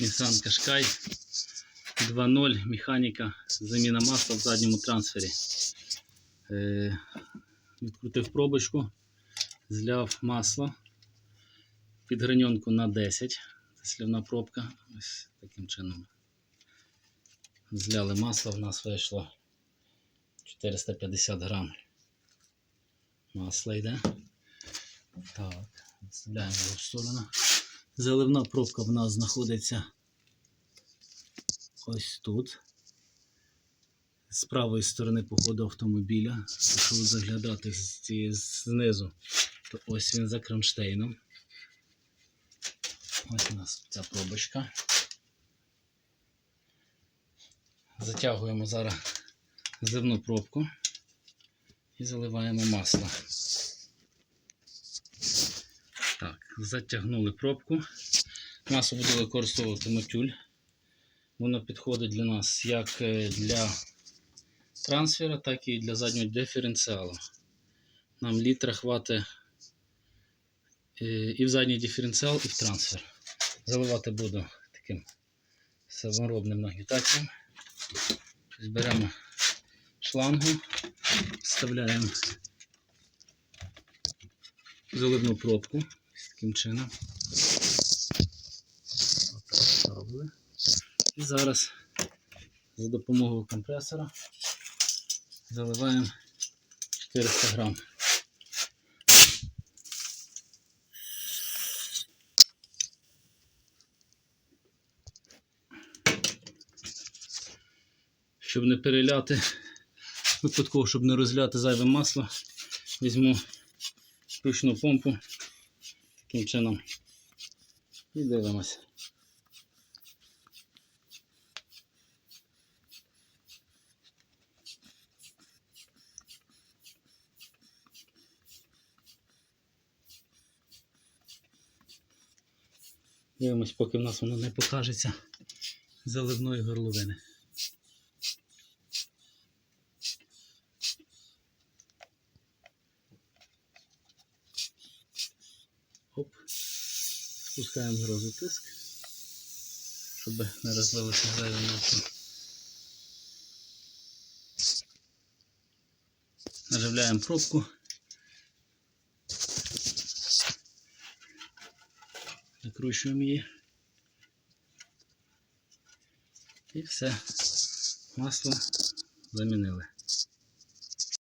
Nissan Qashqai 2.0 механіка, заміна масла в задньому трансфері. Е, відкрутив пробочку, зляв масло, підграньонку на 10. Це слівна пробка. Ось таким чином. Зляли масло, в нас вийшло 450 грам. Масло йде. Так, відставляємо його в сторону. Заливна пробка в нас знаходиться ось тут. З правої сторони по ходу автомобіля. Якщо заглядати знизу, то ось він за кронштейном. Ось у нас ця пробочка. Затягуємо зараз зливну пробку і заливаємо масло. Затягнули пробку. Масло буду використовувати мотюль. Воно підходить для нас як е, для трансфера, так і для заднього диференціалу. Нам літра хватить е, і в задній диференціал, і в трансфер. Заливати буду таким саморобним нагнітателем. Тобто Беремо шлангу, вставляємо заливну пробку таким чином. І зараз за допомогою компресора заливаємо 400 грам. Щоб не переляти, випадково, щоб не розляти зайве масло, візьму ручну помпу таким чином і дивимося. Дивимось, поки в нас воно не покажеться заливної горловини. Оп. Спускаємо зразу тиск, щоб не розлилося зайве масло. Наживляємо пробку. Закручуємо її. І все. Масло замінили.